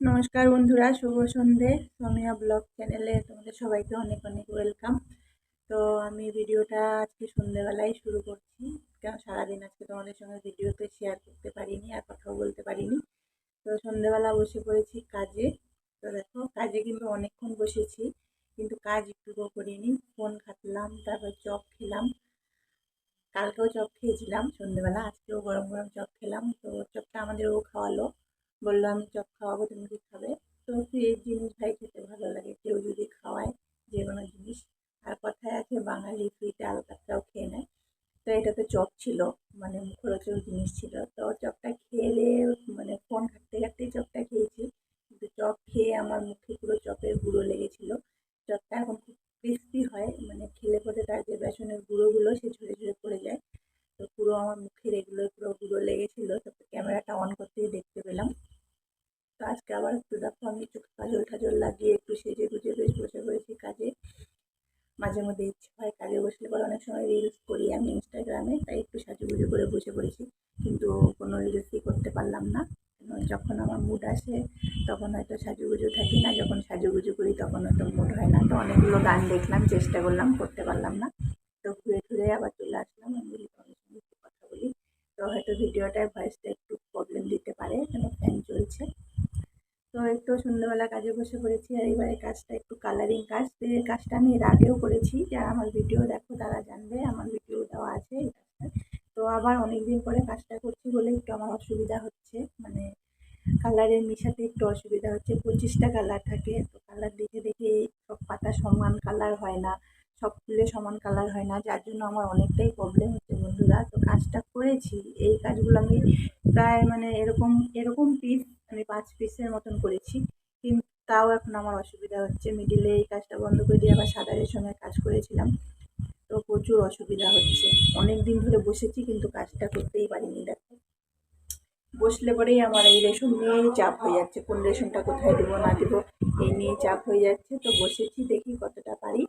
নমস্কার বন্ধুরা, শুভ সন্ধে সোমিয়া ব্লগ চ্যানেলে তোমাদের সবাইকে অনেক অনেক ওয়েলকাম। তো আমি ভিডিওটা আজকে সন্ধেবেলায় শুরু করছি। কারণ সারাদিন আজকে তোমাদের সঙ্গে ভিডিওতে শেয়ার করতে পারিনি আর কথাও বলতে পারিনি। তো সন্ধেবেলা বসে পড়েছি কাজে। তো দেখো, কাজে কিন্তু অনেকক্ষণ বসেছি, কিন্তু কাজ একটুও করিনি। ফোন ঘাটলাম, তারপর চপ খেলাম। কালকেও চপ খেয়েছিলাম সন্ধেবেলা আজকেও গরম গরম চপ খেলাম। তো চপটা আমাদেরও খাওয়ালো। বলল আমি চপ খাওয়াবো, তুমি খাবে? তো এই জিনিস ভাই খেতে ভালো লাগে। কেউ যদি খাওয়ায় যে কোনো জিনিস। আর কথায় আছে, বাঙালি ফ্রিতে আলকাতরাও খেয়ে নেয়। তো এটা তো চপ ছিল মানে মুখরোচক জিনিস ছিল। তো চপটা খেয়ে মানে ফোন ঘাটতে ঘাটতেই চপটা খেয়েছি। কিন্তু চপ খেয়ে আমার মুখে পুরো চপের গুঁড়ো লেগেছিলো। চপটা এখন খুব ক্রিস্পি হয় মানে খেলে পরে তার যে বেসনের গুঁড়োগুলো, সে ঝরে ঝরে পড়ে যায়। তো পুরো আমার মুখের এগুলো পুরো গুঁড়ো লেগেছিলো। তারপর ক্যামেরাটা অন করতেই দেখতে পেলাম তো আজকে আবার একটু দেখো আমি একটু কাজল টাজল লাগিয়ে একটু সেজে গুজে বেশ বসে পড়েছি কাজে মাঝে মধ্যে ইচ্ছে হয় কাজে বসলে। পরে অনেক সময় রিলস করি আমি ইনস্টাগ্রামে তাই একটু সাজুগুজু করে বসে পড়েছি। কিন্তু কোনো রিলসই করতে পারলাম না। যখন আমার মুড আসে, তখন হয়তো সাজুগুজু থাকি না। যখন সাজুগুজু করি, তখন হয়তো মুড হয় না। তো অনেকগুলো গান দেখলাম, চেষ্টা করলাম, করতে পারলাম না। তো ঘুরে ঘুরে আবার চলে আসলাম। আমি তোমার সঙ্গে কথা বলি। তো হয়তো ভিডিওটায় ভয়েসটা একটু প্রবলেম দিতে পারে। কেন? ফ্যান চলছে। তো একটু সন্ধ্যাবেলা কাজে বসে পড়েছি আর এবারে কাজটা একটু কালারিং কাজ। তো এই কাজটা আমি এর আগেও করেছি। যারা আমার ভিডিও দেখো তারা জানবে, আমার ভিডিও দেওয়া আছে এই কাজটা। তো আবার অনেক দিন পরে কাজটা করছি বলে একটু আমার অসুবিধা হচ্ছে। মানে কালারের মিশাতে একটু অসুবিধা হচ্ছে। পঁচিশটা কালার থাকে, তো কালার দেখে দেখে সব পাতা সমান কালার হয় না। সব ফুলে সমান কালার হয় না, যার জন্য আমার অনেকটাই প্রবলেম হচ্ছে বন্ধুরা। তো কাজটা করেছি, এই কাজগুলো আমি প্রায় মানে এরকম এরকম পিস আমি পাঁচ পিসের মতন করেছি। কিন্তু তাও এখন আমার অসুবিধা হচ্ছে। মিডিলে এই কাজটা বন্ধ করে দিয়ে আবার সাদা রেশমের কাজ করেছিলাম। তো প্রচুর অসুবিধা হচ্ছে। অনেক দিন ধরে বসেছি, কিন্তু কাজটা করতেই পারিনি। দেখো, বসলে পরেই আমার এই রেশন নিয়েই চাপ হয়ে যাচ্ছে। কোন রেশনটা কোথায় দেবো, না দেবো, এই নিয়ে চাপ হয়ে যাচ্ছে। তো বসেছি, দেখি কতটা পারি।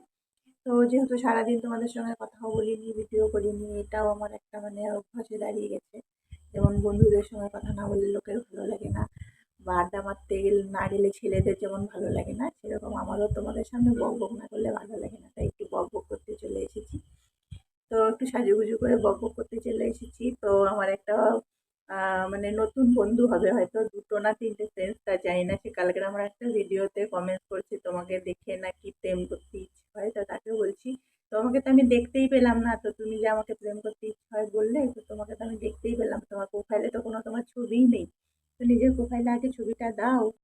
তো যেহেতু সারাদিন তোমাদের সঙ্গে কথাও বলিনি, ভিডিও করিনি, এটাও আমার একটা মানে অভ্যাসে দাঁড়িয়ে গেছে। যেমন বন্ধুদের সঙ্গে কথা না বললে লোকের ভালো লাগে না বা আড্ডা মারতে গেলে, না গেলে ছেলেদের যেমন ভালো লাগে না, সেরকম আমারও তোমাদের সামনে বক বক না করলে ভালো লাগে না, তাই একটু বক বক করতে চলে এসেছি। তো একটু সাজুগুজু করে বক বক করতে চলে এসেছি। তো আমার একটা মানে নতুন বন্ধু হবে হয়তো, দুটো না তিনটে ফ্রেন্ডস তা জানি না, সে কালকে আমার একটা ভিডিওতে কমেন্ট করছে, তোমাকে দেখে নাকি প্রেম করতে ইচ্ছে হয় তো তাকেও বলছি তোমাকে তো আমি দেখতেই পেলাম না, তো তুমি যে আমাকে প্রেম করতে ইচ্ছা হয় বললে, তো তোমাকে তো আমি দেখতেই পেলাম। তোমার প্রোফাইলে তো কোনো তোমার ছবিই নেই। তো নিজের প্রোফাইলে আগে ছবিটা দাও